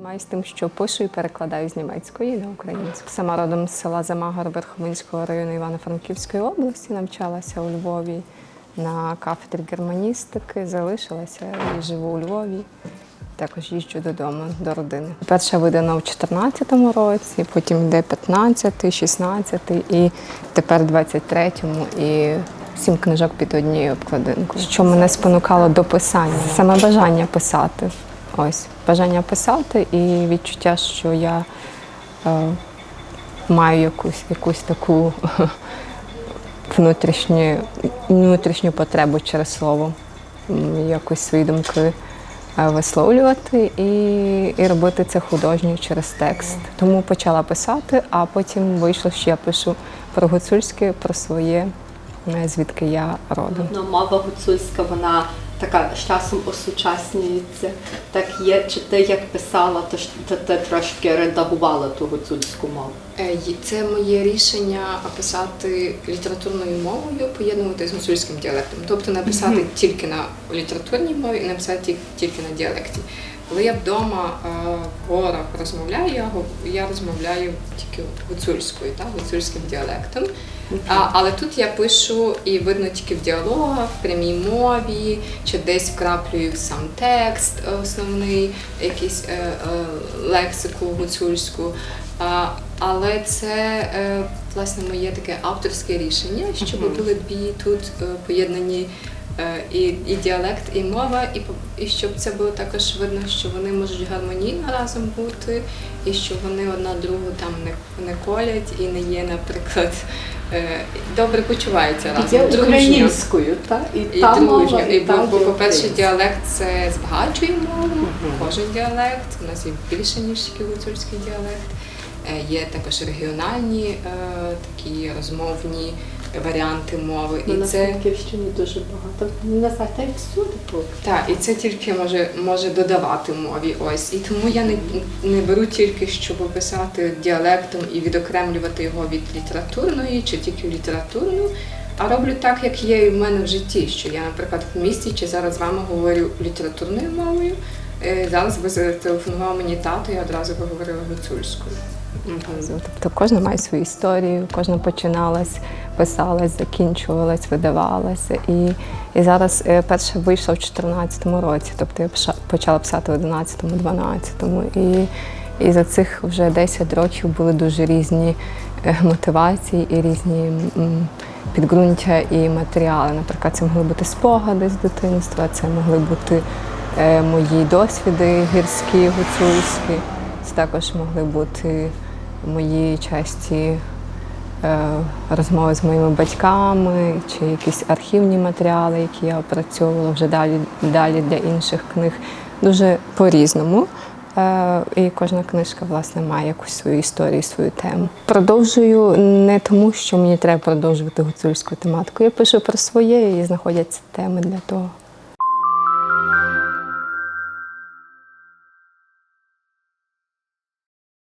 Займаюся тим, що пишу і перекладаю з німецької на українську. Сама родом з села Замагор Верховинського району Івано-Франківської області, навчалася у Львові на кафедрі германістики, залишилася і живу у Львові. Також їжджу додому до родини. Перша видана у 2014 році, потім йде 15, 16 і тепер 23-му. І сім книжок під однією обкладинкою. Що мене спонукало до писання? Саме бажання писати. Ось бажання писати і відчуття, що я е, маю якусь, якусь таку внутрішню, внутрішню потребу через слово, якось свої думки е, висловлювати і, і робити це художньо через текст. Тому почала писати, а потім вийшло, що я пишу про гуцульське, про своє, е, звідки я родом. Ну, мова гуцульська, вона така з часом осучаснюється. Так є, чи ти як писала, то ти, ти трошки редагувала ту гуцульську мову? Е, Це моє рішення писати літературною мовою, поєднувати з гуцульським діалектом. Тобто написати mm -hmm. тільки на літературній мові і написати тільки на діалекті. Коли я вдома е, в горах розмовляю, я, я розмовляю тільки гуцульською, так, гуцульським діалектом. А, але тут я пишу і видно тільки в діалогах, в прямій мові, чи десь вкраплюю сам текст основний, якийсь е, е, лексику гуцульську. А, але це е, власне моє таке авторське рішення, щоб були дві тут е, поєднані і, і діалект, і мова, і, і щоб це було також видно, що вони можуть гармонійно разом бути, і що вони одна другу там не, не колять і не є, наприклад, е, добре почуваються разом. Є українською, так? І, І та мова, І, бо, та бо, по-перше, діалект це збагачує мову, кожен діалект. У нас є більше, ніж гуцульський діалект. Е, Є також регіональні е, такі розмовні варіанти мови. Ну, І на це Франківщині дуже багато. Не знаю, та всюди було. так, і це тільки може, може додавати мові. Ось. І тому я не, не беру тільки, щоб писати діалектом і відокремлювати його від літературної чи тільки літературну. А роблю так, як є і в мене в житті, що я, наприклад, в місті чи зараз з вами говорю літературною мовою. Е, Зараз би зателефонував мені тато, я одразу би говорила гуцульською. Тобто кожна має свою історію, кожна починалась, писалась, закінчувалась, видавалася. І, і зараз е, перша вийшла в 2014 році. Тобто я почала писати в 11-12. І, і за цих вже 10 років були дуже різні е, мотивації і різні підґрунтя і матеріали. Наприклад, це могли бути спогади з дитинства, це могли бути е, мої досвіди гірські, гуцульські. Це також могли бути мої часті е, розмови з моїми батьками чи якісь архівні матеріали, які я опрацьовувала вже далі, далі для інших книг. Дуже по-різному. Е, І кожна книжка власне має якусь свою історію, свою тему. Продовжую не тому, що мені треба продовжувати гуцульську тематику. Я пишу про своє і знаходяться теми для того.